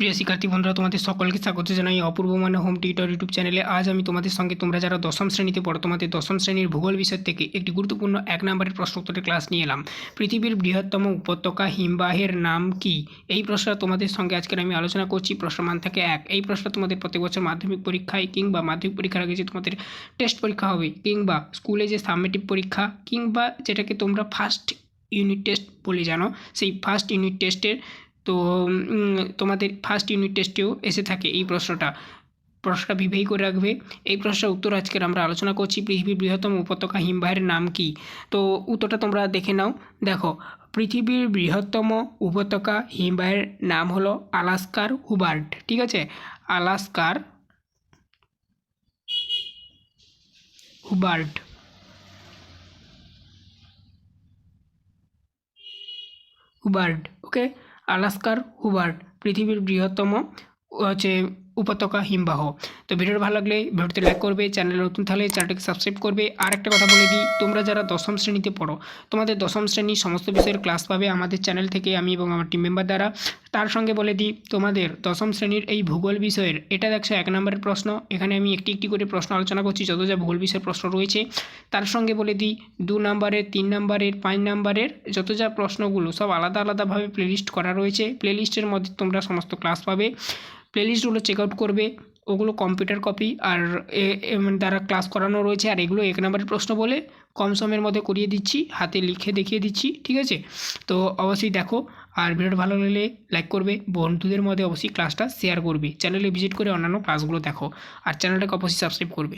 প্রিয় শিক্ষার্থী বন্ধুরা, তোমাদের সকলকে স্বাগত জানাই অপূর্ব মানে হোম টিউটর ইউটিউব চ্যানেলে আজ আমি তোমাদের সঙ্গে, তোমরা যারা দশম শ্রেণীতে পড়ো, তোমাদের দশম শ্রেণির ভূগোল বিষয় থেকে একটি গুরুত্বপূর্ণ এক নম্বরের প্রশ্নোত্তরের ক্লাস নিয়ে এলাম। পৃথিবীর বৃহত্তম উপত্যকা হিমবাহের নাম কি? এই প্রশ্নটা তোমাদের সঙ্গে আজকের আমি আলোচনা করছি প্রশ্নমান থেকে এক। এই প্রশ্নটা তোমাদের প্রত্যেক বছর মাধ্যমিক পরীক্ষায় কিংবা মাধ্যমিক পরীক্ষার আগে যে তোমাদের টেস্ট পরীক্ষা হবে, কিংবা স্কুলে যে সাবমিটিভ পরীক্ষা, কিংবা যেটাকে তোমরা ফার্স্ট ইউনিট টেস্ট বলে জানো, সেই ফার্স্ট ইউনিট টেস্টের তো তোমাদের ফার্স্ট ইউনিট টেস্টেও এসে থাকে এই প্রশ্নটা। প্রশ্নটা বিবেই করে রাখবে। এই প্রশ্নের উত্তর আজকের আমরা আলোচনা করছি পৃথিবীর বৃহত্তম উপত্যকা হিমবাহের নাম কি? তো, উত্তরটা তোমরা দেখে নাও। দেখো, পৃথিবীর বৃহত্তম উপত্যকা হিমবাহের নাম হলো আলাস্কার হুবার্ট, ঠিক আছে? আলাস্কার হুবার্ট। হুবার্ড ওকে আলাস্কার হুবার্ট পৃথিবীর বৃহত্তম হচ্ছে উপত্যকা হিমবাহ। তো ভিডিওটা ভালো লাগলে ভিডিওতে লাইক করবে, চ্যানেল নতুন থাকলে চ্যানেলটাকে সাবস্ক্রাইব করবে। আর একটা কথা বলে দিই, তোমরা যারা দশম শ্রেণীতে পড়ো, তোমাদের দশম শ্রেণির সমস্ত বিষয়ের ক্লাস পাবে আমাদের চ্যানেল থেকে আমি এবং আমার টিম মেম্বার দ্বারা। তার সঙ্গে বলে দিই, তোমাদের দশম শ্রেণির এই ভূগোল বিষয়ের, এটা দেখছ এক নম্বরের প্রশ্ন। এখানে আমি একটি একটি করে প্রশ্ন আলোচনা করছি, যত যা ভূগোল বিষয়ের প্রশ্ন রয়েছে। তার সঙ্গে বলে দিই, দু নম্বরের, তিন নম্বরের, পাঁচ নম্বরের, যত যা প্রশ্নগুলো সব আলাদা আলাদাভাবে প্লেলিস্ট করা রয়েছে। প্লেলিস্টের মধ্যে তোমরা সমস্ত ক্লাস পাবে। প্লেলিস্টগুলো চেক আউট করবে, ওগুলো কম্পিউটার কপি আর এম দ্বারা ক্লাস করানো রয়েছে আর এগুলো এক নম্বরের প্রশ্ন বলে কম সময়ের মধ্যে করিয়ে দিচ্ছি, হাতে লিখে দেখিয়ে দিচ্ছি, ঠিক আছে? তো অবশ্যই দেখো, আর ভিডিওটা ভালো লাগলে লাইক করবে, বন্ধুদের মধ্যে অবশ্যই ক্লাসটা শেয়ার করবে চ্যানেলে ভিজিট করে অন্যান্য ক্লাসগুলো দেখো, আর চ্যানেলটাকে অবশ্যই সাবস্ক্রাইব করবে।